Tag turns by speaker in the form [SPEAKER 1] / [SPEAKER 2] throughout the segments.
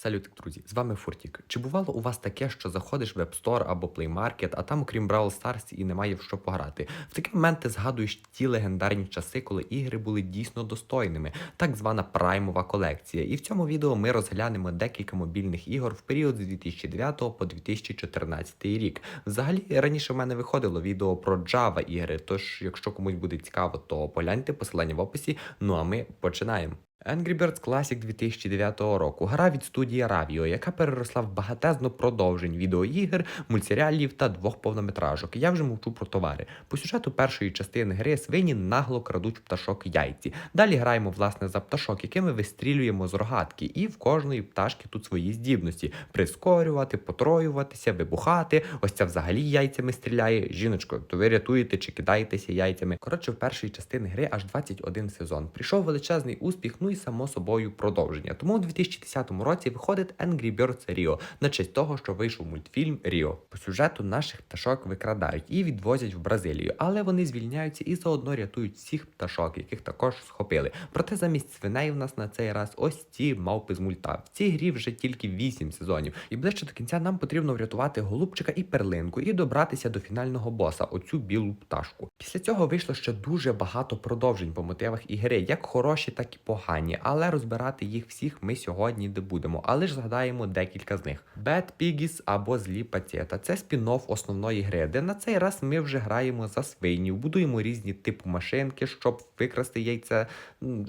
[SPEAKER 1] Салют, друзі, з вами Фуртік. Чи бувало у вас таке, що заходиш в App Store або Play Market, а там, окрім Brawl Stars, і немає в що пограти? В такі моменти згадуєш ті легендарні часи, коли ігри були дійсно достойними, так звана праймова колекція. І в цьому відео ми розглянемо декілька мобільних ігор в період з 2009 по 2014 рік. Взагалі, раніше в мене виходило відео про Java ігри, тож, якщо комусь буде цікаво, то погляньте посилання в описі. Ну а ми починаємо. Angry Birds Classic 2009 року. Гра від студії Ravio, яка переросла в багатезно продовжень відеоігр, мультсеріалів та двох повнометражок. Я вже мовчу про товари. По сюжету першої частини гри свині нагло крадуть пташок яйці. Далі граємо власне за пташок, якими вистрілюємо з рогатки, і в кожної пташки тут свої здібності: прискорювати, потроюватися, вибухати. Ось ця взагалі яйцями стріляє. Жіночко, то ви рятуєте чи кидаєтеся яйцями. Коротше, в першої частини гри аж 21 сезон. Прийшов величезний успіх, ну і само собою продовження. Тому у 2010 році виходить Angry Birds Rio на честь того, що вийшов мультфільм Ріо. По сюжету наших пташок викрадають і відвозять в Бразилію, але вони звільняються і заодно рятують всіх пташок, яких також схопили. Проте замість свиней в нас на цей раз ось ці мавпи з мульта. В цій грі вже тільки 8 сезонів. І ближче до кінця нам потрібно врятувати голубчика і перлинку і добратися до фінального боса, оцю білу пташку. Після цього вийшло ще дуже багато продовжень по мотивах ігри, як хороші, так і погані. Але розбирати їх всіх ми сьогодні не будемо. Але ж згадаємо декілька з них: Bad Piggies або Злі Пацієта. Це спін-офф основної гри, де на цей раз ми вже граємо за свинів, будуємо різні типу машинки, щоб викрасти яйця.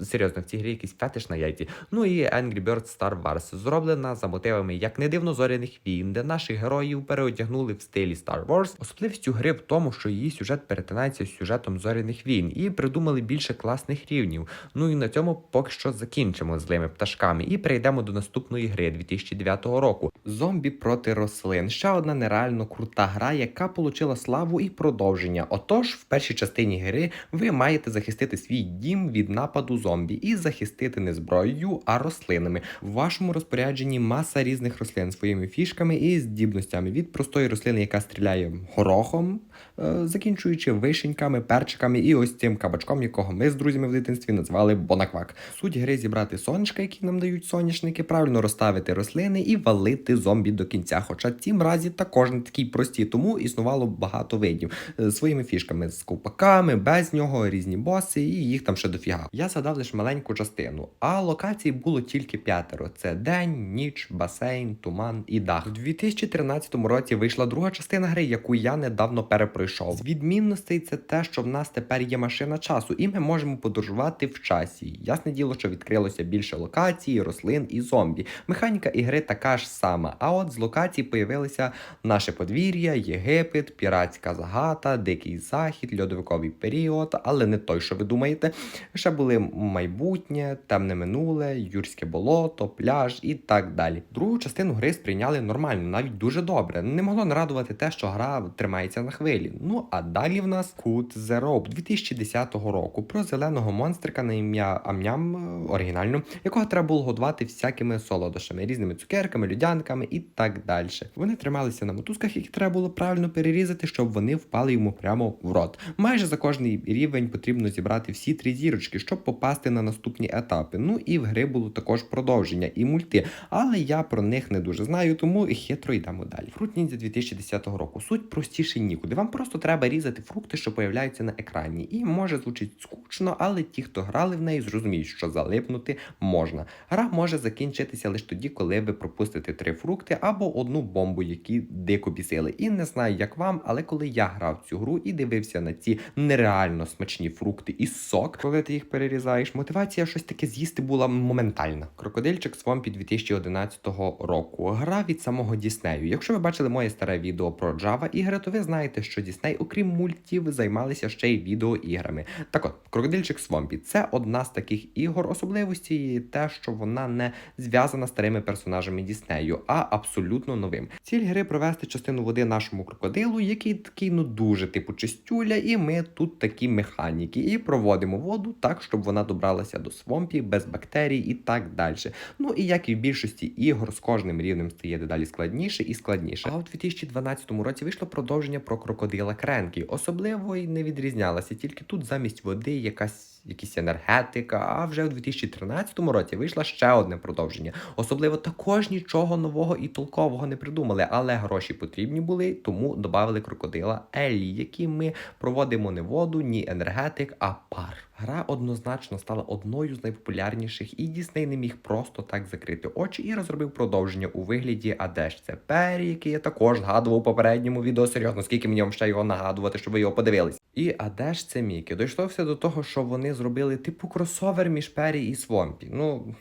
[SPEAKER 1] Серйозно, в цій грі якийсь фетиш на яйці. Ну і Angry Birds Star Wars, зроблена за мотивами як не дивно зоряних війн, де наших героїв переодягнули в стилі Star Wars. Особливістю гри в тому, що її сюжет перетинається з сюжетом зоряних війн, і придумали більше класних рівнів. Ну і на цьому поки що закінчимо злими пташками і перейдемо до наступної гри 2009 року. Зомбі проти рослин. Ще одна нереально крута гра, яка отримала славу і продовження. Отож, в першій частині гри ви маєте захистити свій дім від нападу зомбі і захистити не зброєю, а рослинами. В вашому розпорядженні маса різних рослин своїми фішками і здібностями від простої рослини, яка стріляє горохом, е, закінчуючи вишеньками, перчиками і ось цим кабачком, якого ми з друзями в дитинстві назвали Бонаквак. Суть гри зібрати сонечка, які нам дають соняшники, правильно розставити рослини і валити зомбі до кінця. Хоча ці мразі також не такі прості, тому існувало багато видів е, своїми фішками з ковпаками, без нього різні боси, і їх там ще дофіга. Я згадав лише маленьку частину, а локацій було тільки п'ятеро: це день, ніч, басейн, туман і дах. У 2013 році вийшла друга частина гри, яку я недавно перепройшов. З відмінностей це те, що в нас тепер є машина часу, і ми можемо подорожувати в часі. Ясне діло, що відкрилося більше локацій, рослин і зомбі. Механіка ігри така ж сама. А от з локацій появилися наше подвір'я, Єгипет, піратська загата, дикий захід, льодовиковий період, але не той, що ви думаєте. Ще були майбутнє, темне минуле, юрське болото, пляж і так далі. Другу частину гри сприйняли нормально, навіть дуже добре. Не могло нарадувати те, що гра тримається на хвилі. Ну а далі в нас Cut the Rope 2010 року про зеленого монстрика на ім'я Амням е, оригінально, якого треба було годувати всякими солодощами, різними цукерками, людянками і так далі. Вони трималися на мотузках, які треба було правильно перерізати, щоб вони впали йому прямо в рот. Майже за кожний рівень потрібно зібрати всі три зірочки, щоб попасти на наступні етапи. Ну і в гри було також продовження і мульти, але я про них не дуже знаю, тому хитро йдемо далі. Фрут Ніндзя 2010 року. Суть простіше нікуди. Вам просто треба різати фрукти, що появляються на екрані. І може звучить скучно, але ті, хто грали в неї, зрозуміють, що залипнути можна. Гра може закінчитися лише тоді, коли ви пропустите три фрукти або одну бомбу, які дико бісили. І не знаю, як вам, але коли я грав цю гру і дивився на ці нереально смачні фрукти і сок, коли ти їх перерізаєш, мотивація щось таке з'їсти була моментальна. Крокодильчик Свомпі 2011 року. Гра від самого Діснею. Якщо ви бачили моє старе відео про Java ігри, то ви знаєте, що Дісней, окрім мультів, займалися ще й відеоіграми. Так от, Крокодильчик Свомпі це одна з таких ігор, особливості те, що вона не зв'язана старими персонажами Діснею, а абсолютно новим. Ціль гри провести частину води нашому крокодилу, який такий ну дуже типу чистюля, і ми тут такі механіки, і проводимо воду так, щоб вона добралася до свомпі без бактерій і так далі. Ну і як і в більшості ігор з кожним рівнем стає дедалі складніше і складніше. А у 2012 році вийшло продовження про крокодила Кренкі. Особливо й не відрізнялася, тільки тут замість води якась якісь енергетика. А вже у в 2013 році вийшло ще одне продовження. Особливо також нічого нового і толкового не придумали, але гроші потрібні були, тому додали крокодила Еллі, які ми проводимо не воду, ні енергетик, а пар. Гра однозначно стала одною з найпопулярніших, і Дісней не міг просто так закрити очі і розробив продовження у вигляді Адеш. Це Пері, який я також згадував у попередньому відео. Серйозно, скільки мені вам ще його нагадувати, щоб ви його подивились. І Адеш це Мікі. Дійшло до того, що вони зробили типу кросовер між Пері і Свомпі. Ну,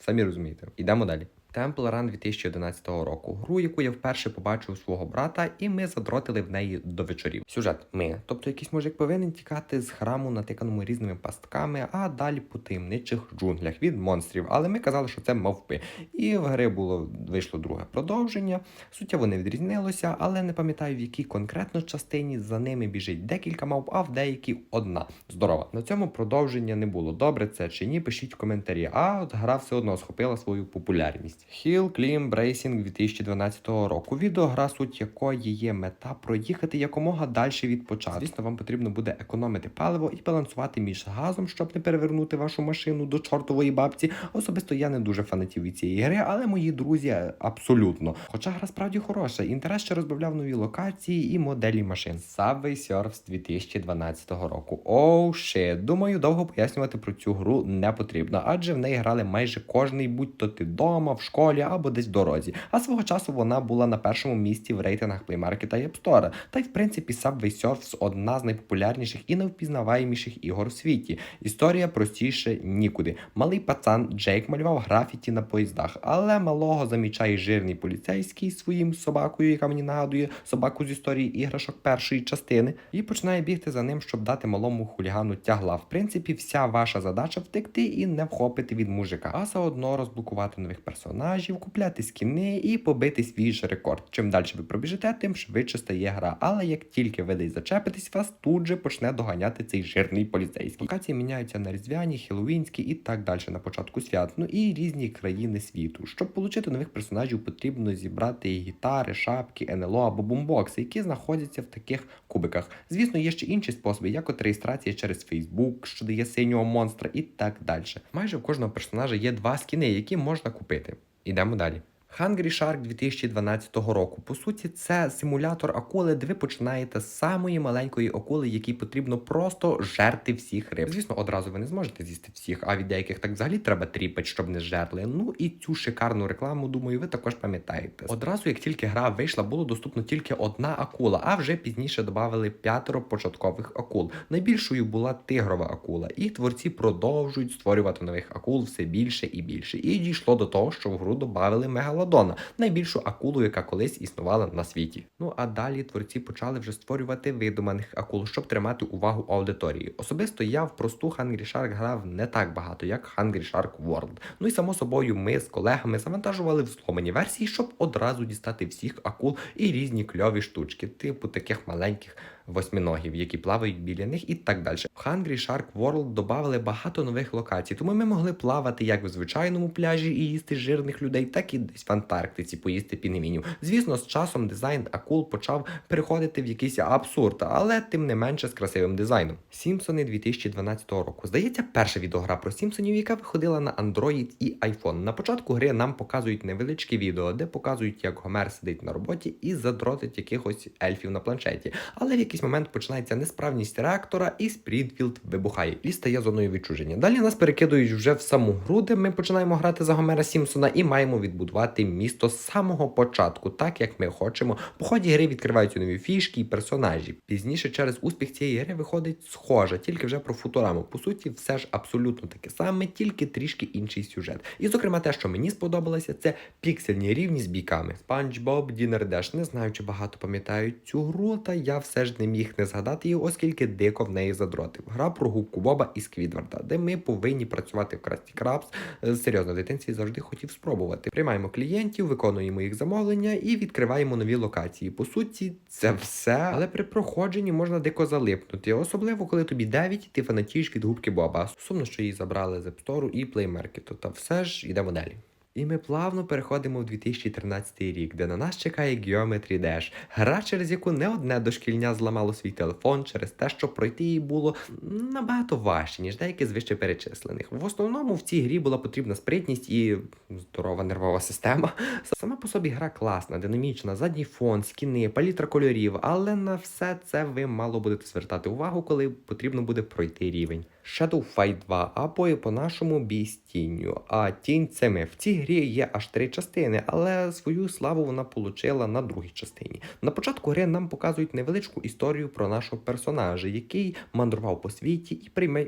[SPEAKER 1] самі розумієте. Ідемо далі. Temple Run 2011 року. Гру, яку я вперше побачив у свого брата, і ми задротили в неї до вечорів. Сюжет ми, тобто якийсь мужик повинен тікати з храму, натиканому різними пастками, а далі по таємничих джунглях від монстрів. Але ми казали, що це мавпи. І в гри було вийшло друге продовження. Суттєво не відрізнилося, але не пам'ятаю, в якій конкретно частині за ними біжить декілька мавп, а в деякій одна. Здорово. На цьому продовження не було. Добре це чи ні, пишіть в коментарі. А от гра все одно схопила свою популярність. Hill Climb Racing 2012 року. Відеогра, суть якої є мета проїхати якомога далі від початку. Звісно, вам потрібно буде економити паливо і балансувати між газом, щоб не перевернути вашу машину до чортової бабці. Особисто я не дуже фанатів від цієї гри, але мої друзі абсолютно. Хоча гра справді хороша, інтерес ще розбавляв нові локації і моделі машин. Subway Surfs 2012 року. Оу шит. Думаю, довго пояснювати про цю гру не потрібно, адже в неї грали майже кожний, будь то ти вдома, в школі або десь в дорозі. А свого часу вона була на першому місці в рейтингах Play Market та App Store. Та й в принципі Subway Surfs одна з найпопулярніших і найвпізнаваєміших ігор в світі. Історія простіше нікуди. Малий пацан Джейк малював графіті на поїздах, але малого замічає жирний поліцейський своїм собакою, яка мені нагадує собаку з історії іграшок першої частини, і починає бігти за ним, щоб дати малому хулігану тягла. В принципі, вся ваша задача втекти і не вхопити від мужика, а заодно розблокувати нових персонажів, купляти скіни і побити свій ж рекорд. Чим далі ви пробіжите, тим швидше стає гра. Але як тільки ви десь зачепитесь, вас тут же почне доганяти цей жирний поліцейський. Локації міняються на різдвяні, хеллоуінські і так далі на початку свят. Ну і різні країни світу. Щоб отримати нових персонажів, потрібно зібрати гітари, шапки, НЛО або бумбокси, які знаходяться в таких кубиках. Звісно, є ще інші способи, як от реєстрація через Facebook, що дає синього монстра, і так далі. Майже в кожного персонажа є два скіни, які можна купити. Ідемо далі. Hungry Shark 2012 року. По суті, це симулятор акули, де ви починаєте з самої маленької акули, якій потрібно просто жерти всіх риб. Звісно, одразу ви не зможете з'їсти всіх, а від деяких так взагалі треба тріпати, щоб не жерли. Ну і цю шикарну рекламу, думаю, ви також пам'ятаєте. Одразу, як тільки гра вийшла, було доступно тільки одна акула, а вже пізніше додали п'ятеро початкових акул. Найбільшою була тигрова акула, і творці продовжують створювати нових акул все більше і більше. І дійшло до того, що в гру додали мегалодон. Мегалодона, найбільшу акулу, яка колись існувала на світі. Ну а далі творці почали вже створювати видуманих акул, щоб тримати увагу аудиторії. Особисто я в просту Hungry Shark грав не так багато, як Hungry Shark World. Ну і само собою, ми з колегами завантажували в зломані версії, щоб одразу дістати всіх акул і різні кльові штучки, типу таких маленьких восьминогів, які плавають біля них, і так далі. В Hungry Shark World додали багато нових локацій, тому ми могли плавати як в звичайному пляжі і їсти жирних людей, так і десь в Антарктиці поїсти пінгвінів. Звісно, з часом дизайн акул почав переходити в якийсь абсурд, але тим не менше з красивим дизайном. Сімпсони 2012 року. Здається, перша відеогра про Сімпсонів, яка виходила на Android і iPhone. На початку гри нам показують невеличке відео, де показують, як Гомер сидить на роботі і задротить якихось ельфів на планшеті. Але в якийсь момент починається несправність реактора, і Спрінфілд вибухає і стає зоною відчуження. Далі нас перекидують вже в саму гру, де ми починаємо грати за Гомера Сімпсона і маємо відбудувати місто з самого початку, так як ми хочемо. По ході гри відкриваються нові фішки і персонажі. Пізніше через успіх цієї гри виходить схоже, тільки вже про футураму. По суті, все ж абсолютно таке саме, тільки трішки інший сюжет. І, зокрема, те, що мені сподобалося, це піксельні рівні з бійками. Спанч Боб Дінер Деш. Не знаю, чи багато пам'ятають цю гру, та я все ж не міг не згадати її, оскільки дико в неї задротив. Гра про губку Боба і Сквідварда, де ми повинні працювати в Красті Крабс. Е, Серйозно, в дитинстві завжди хотів спробувати. Приймаємо клієнтів, виконуємо їх замовлення і відкриваємо нові локації. По суті, це все, але при проходженні можна дико залипнути, особливо коли тобі 9 і ти фанатієш від губки Боба. Сумно, що її забрали з App Store і Play Market, та все ж йдемо далі. І ми плавно переходимо в 2013 рік, де на нас чекає Geometry Dash, гра, через яку не одне дошкільня зламало свій телефон через те, що пройти її було набагато важче, ніж деякі з вище перечислених. В основному в цій грі була потрібна спритність і здорова нервова система. Сама по собі гра класна, динамічна, задній фон, скіни, палітра кольорів, але на все це ви мало будете звертати увагу, коли потрібно буде пройти рівень. Shadow Fight 2, або по-нашому бій з тінню. А тінь це ми. В цій грі є аж три частини, але свою славу вона получила на другій частині. На початку гри нам показують невеличку історію про нашого персонажа, який мандрував по світі і прийме.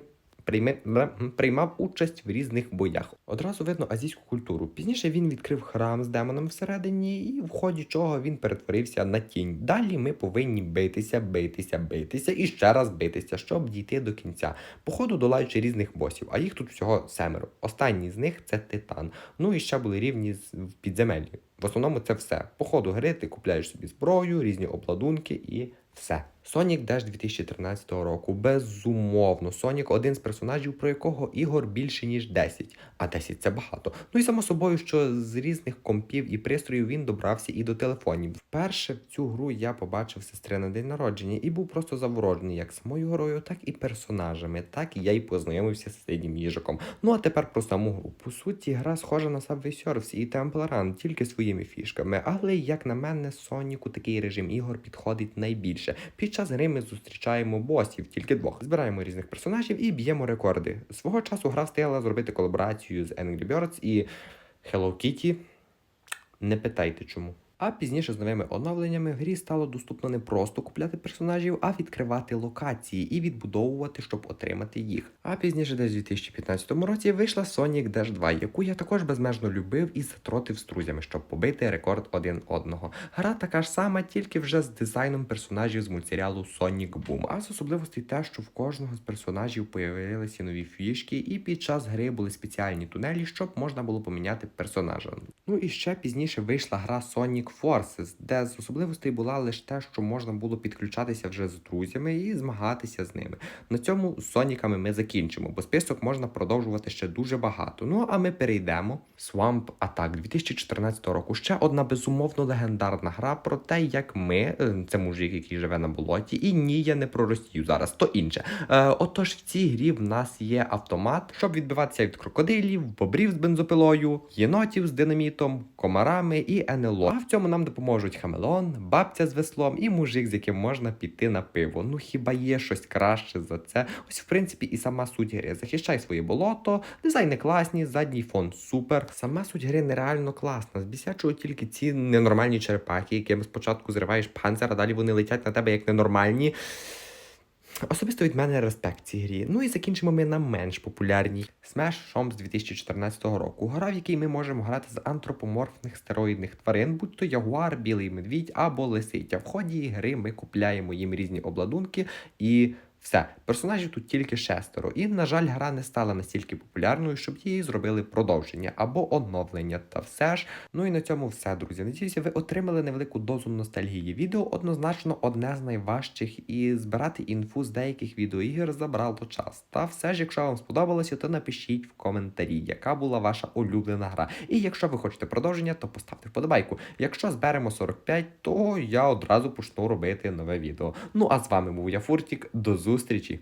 [SPEAKER 1] Приймав участь в різних боях. Одразу видно азійську культуру. Пізніше він відкрив храм з демоном всередині, і в ході чого він перетворився на тінь. Далі ми повинні битися, битися, битися і ще раз битися, щоб дійти до кінця. По ходу долаючи різних босів, а їх тут всього семеро. Останній з них це титан. Ну і ще були рівні з- підземеллі. В основному це все. По ходу гри ти купляєш собі зброю, різні обладунки і все. Sonic Dash 2013 року. Безумовно, Сонік один з персонажів, про якого ігор більше ніж 10, а 10 це багато. Ну і само собою, що з різних компів і пристроїв він добрався і до телефонів. Вперше цю гру я побачив сестри на день народження і був просто заворожений як самою грою, так і персонажами. Так я й познайомився з синім їжиком. Ну а тепер про саму гру. По суті, гра схожа на Subway Surfers і Temple Run, тільки своїми фішками. Але як на мене, Соніку такий режим ігор підходить найбільше. Під час гри ми зустрічаємо босів, тільки двох. Збираємо різних персонажів і б'ємо рекорди. Свого часу гра встигла зробити колаборацію з Angry Birds і Hello Kitty. Не питайте чому. А пізніше з новими оновленнями в грі стало доступно не просто купляти персонажів, а відкривати локації і відбудовувати, щоб отримати їх. А пізніше, десь у 2015 році, вийшла Sonic Dash 2, яку я також безмежно любив і затротив з друзями, щоб побити рекорд один одного. Гра така ж сама, тільки вже з дизайном персонажів з мультсеріалу Sonic Boom. А з особливостей те, що в кожного з персонажів появилися нові фішки, і під час гри були спеціальні тунелі, щоб можна було поміняти персонажа. Ну і ще пізніше вийшла гра Sonic Forces, де з особливостей була лише те, що можна було підключатися вже з друзями і змагатися з ними. На цьому з Соніками ми закінчимо, бо список можна продовжувати ще дуже багато. Ну а ми перейдемо. Swamp Attack 2014 року. Ще одна безумовно легендарна гра про те, як ми, е, це мужик, який живе на болоті, і ні, я не про Росію зараз, то інше. Е, отож, в цій грі в нас є автомат, щоб відбиватися від крокодилів, бобрів з бензопилою, єнотів з динамітом, комарами і НЛО. А в цьому нам допоможуть хамелон, бабця з веслом і мужик, з яким можна піти на пиво. Ну хіба є щось краще за це? Ось, в принципі, і сама суть гри. Захищай своє болото, дизайни класні, задній фон супер. Сама суть гри нереально класна. Збісячують тільки ці ненормальні черепахи, яким спочатку зриваєш панцир, а далі вони летять на тебе як ненормальні. Особисто від мене респект цій грі. Ну і закінчимо ми на менш популярній Smash Shoms 2014 року. Гра, в якій ми можемо грати з антропоморфних стероїдних тварин, будь то ягуар, білий медвідь або лисиця. В ході гри ми купляємо їм різні обладунки і. Все, персонажів тут тільки шестеро, і, на жаль, гра не стала настільки популярною, щоб її зробили продовження або оновлення. Та все ж. Ну і на цьому все, друзі. Надіюся, ви отримали невелику дозу ностальгії. Відео однозначно одне з найважчих, і збирати інфу з деяких відеоігр забрало час. Та все ж, якщо вам сподобалося, то напишіть в коментарі, яка була ваша улюблена гра. І якщо ви хочете продовження, то поставте вподобайку. Якщо зберемо 45, то я одразу почну робити нове відео. Ну а з вами був я Фуртік. До зустрічі!